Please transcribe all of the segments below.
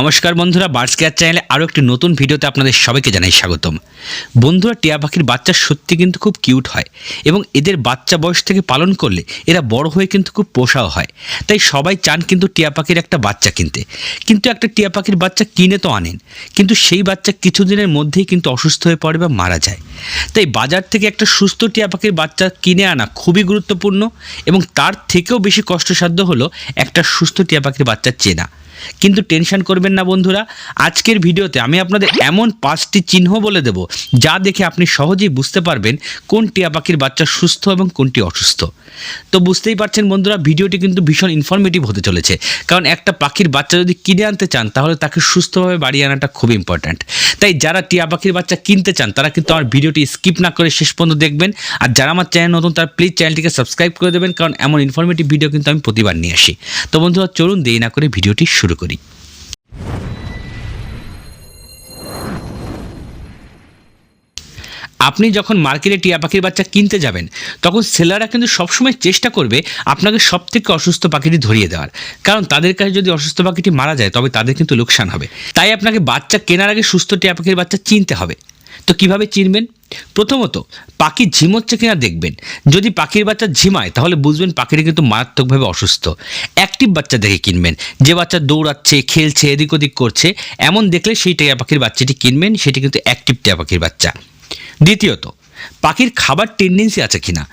নমস্কার বন্ধুরা birds care চ্যানেলে আরও একটি নতুন ভিডিওতে আপনাদের সবাইকে জানাই স্বাগতম। বন্ধুরা, টিয়া পাখির বাচ্চা সত্যি কিন্তু খুব কিউট হয় এবং এদের বাচ্চা বয়স থেকে পালন করলে এরা বড় হয়ে কিন্তু খুব পোষাও হয়। তাই সবাই চান কিন্তু টিয়া পাখির একটা বাচ্চা কিনতে। কিন্তু একটা টিয়া পাখির বাচ্চা কিনে তো আনেন, কিন্তু সেই বাচ্চা কিছুদিনের মধ্যেই কিন্তু অসুস্থ হয়ে পড়ে বা মারা যায়। তাই বাজার থেকে একটা সুস্থ টিয়া পাখির বাচ্চা কিনে আনা খুবই গুরুত্বপূর্ণ এবং তার থেকেও বেশি কষ্টসাধ্য হলো একটা সুস্থ টিয়া পাখির বাচ্চা চেনা। কিন্তু টেনশন করবেন না বন্ধুরা। আজকের ভিডিওতে আমি আপনাদের এমন পাঁচটি চিহ্ন বলে দেব, যা দেখে আপনি সহজেই বুঝতে পারবেন কোন টিয়া পাখির বাচ্চা সুস্থ এবং কোনটি অসুস্থ। তো বুঝতেই পারছেন বন্ধুরা, ভিডিওটি কিন্তু ভীষণ ইনফরমেটিভ হতে চলেছে। কারণ একটা পাখির বাচ্চা যদি কিনে আনতে চান, তাহলে তাকে সুস্থভাবে বাড়িয়ে আনাটা খুব ইম্পর্ট্যান্ট তাই যারা টিয়া পাখির বাচ্চা কিনতে চান, তারা কিন্তু আমার ভিডিওটি স্কিপ না করে শেষ পর্যন্ত দেখবেন। আর যারা আমার চ্যানেল নতুন, তারা প্লিজ চ্যানেলটিকে সাবস্ক্রাইব করে দেবেন, কারণ এমন ইনফরমেটিভ ভিডিও কিন্তু আমি প্রতিবার নিয়ে আসি। তো বন্ধুরা, চলুন দেরি না করে ভিডিওটি শুরু করি। আপনি যখন মার্কেটে টিয়া পাখির বাচ্চা কিনতে যাবেন, তখন সেলাররা কিন্তু সবসময় চেষ্টা করবে আপনাকে সব থেকে অসুস্থ পাখিটি ধরিয়ে দেওয়ার। কারণ তাদের কাছে যদি অসুস্থ পাখিটি মারা যায়, তবে তাদের কিন্তু লোকসান হবে। তাই আপনাকে বাচ্চা কেনার আগে সুস্থ টিয়া পাখির বাচ্চা চিনতে হবে। তো কীভাবে চিনবেন? প্রথমত, পাখি ঝিমোচ্ছে কিনা দেখবেন। যদি পাখির বাচ্চা ঝিমায়, তাহলে বুঝবেন পাখিটি কিন্তু মারাত্মকভাবে অসুস্থ। অ্যাক্টিভ বাচ্চা দেখে কিনবেন। যে বাচ্চা দৌড়াচ্ছে, খেলছে, এদিক ওদিক করছে, এমন দেখলে সেই টিয়া পাখির বাচ্চাটি কিনবেন, সেটি কিন্তু অ্যাক্টিভ টিয়া পাখির বাচ্চা। দ্বিতীয়ত, পাখির খাবার টেন্ডেন্সি আছে কিনা?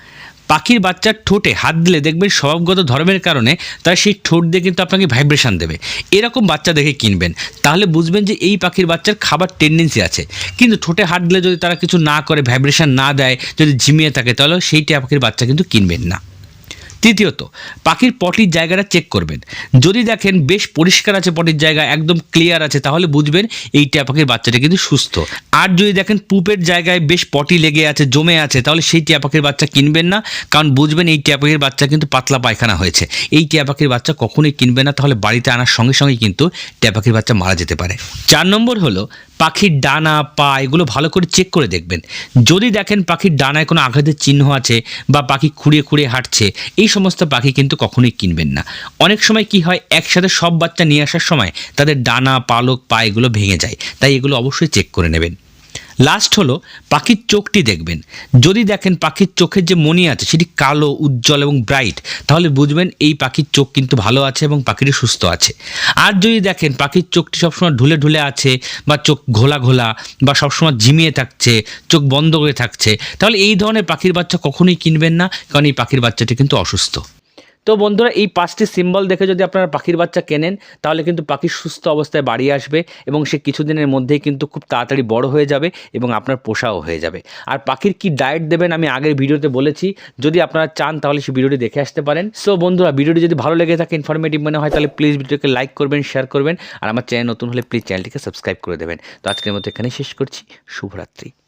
পাখির বাচ্চার ঠোঁটে হাত দিলে দেখবেন স্বভাবগত ধর্মের কারণে তার সেই ঠোঁট দিয়ে কিন্তু আপনাকে ভাইব্রেশান দেবে। এরকম বাচ্চা দেখে কিনবেন। তাহলে বুঝবেন যে এই পাখির বাচ্চার খাবার টেন্ডেন্সি আছে। কিন্তু ঠোঁটে হাত দিলে যদি তারা কিছু না করে ভাইব্রেশান না দেয়, যদি ঝিমিয়ে থাকে, তাহলে সেই পাখির বাচ্চা কিন্তু কিনবেন না। তৃতীয়ত, পাখির পটির জায়গাটা চেক করবেন। যদি দেখেন বেশ পরিষ্কার আছে পটির জায়গা, একদম ক্লিয়ার আছে, তাহলে বুঝবেন এই টিয়া পাখির বাচ্চাটা কিন্তু সুস্থ। আর যদি দেখেন পুপের জায়গায় বেশ পটি লেগে আছে, জমে আছে, তাহলে সেই টিয়া পাখির বাচ্চা কিনবেন না। কারণ বুঝবেন এই টিয়া পাখির বাচ্চা কিন্তু পাতলা পায়খানা হয়েছে। এই টিয়া পাখির বাচ্চা কখনোই কিনবে না, তাহলে বাড়িতে আনার সঙ্গে সঙ্গে কিন্তু টিয়া পাখির বাচ্চা মারা যেতে পারে। চার নম্বর হলো পাখির ডানা, পা, এগুলো ভালো করে চেক করে দেখবেন। যদি দেখেন পাখির ডানায় কোনো আঘাতের চিহ্ন আছে বা পাখি খুঁড়িয়ে খুঁড়িয়ে হাঁটছে, এই সমস্ত পাখি কিন্তু কখনোই কিনবেন না। অনেক সময় কি হয়, একসাথে সব বাচ্চা নিয়ে আসার সময় তাদের ডানা, পালক, পা এগুলো ভেঙে যায়। তাই এগুলো অবশ্যই চেক করে নেবেন। লাস্ট হলো পাখির চোখটি দেখবেন। যদি দেখেন পাখির চোখের যে মনি আছে সেটি কালো, উজ্জ্বল এবং ব্রাইট তাহলে বুঝবেন এই পাখির চোখ কিন্তু ভালো আছে এবং পাখিটি সুস্থ আছে। আর যদি দেখেন পাখির চোখটি সবসময় ঢুলে ঢুলে আছে বা চোখ ঘোলা ঘোলা বা সবসময় ঝিমিয়ে থাকছে, চোখ বন্ধ করে থাকছে, তাহলে এই ধরনের পাখির বাচ্চা কখনোই কিনবেন না, কারণ এই পাখির বাচ্চাটি কিন্তু অসুস্থ। তো বন্ধুরা, এই পাঁচটি সিম্বল দেখে যদি আপনারা পাখির বাচ্চা কেনেন, তাহলে কিন্তু পাখি সুস্থ অবস্থায় বাড়ি আসবে এবং সে কিছুদিনের মধ্যেই কিন্তু খুব তাড়াতাড়ি বড় হয়ে যাবে এবং আপনার পোষাও হয়ে যাবে। আর পাখির কি ডায়েট দেবেন আমি আগের ভিডিওতে বলেছি, যদি আপনারা চান তাহলে সেই ভিডিওটি দেখে আসতে পারেন। সো বন্ধুরা, ভিডিওটি যদি ভালো লেগে থাকে ইনফরমেটিভ মনে হয়, তাহলে প্লিজ ভিডিওকে লাইক করবেন শেয়ার করবেন, আর আমার চ্যানেল নতুন হলে প্লিজ চ্যানেলটিকে সাবস্ক্রাইব করে দেবেন। তো আজকের মতো এখানেই শেষ করছি। শুভরাত্রি।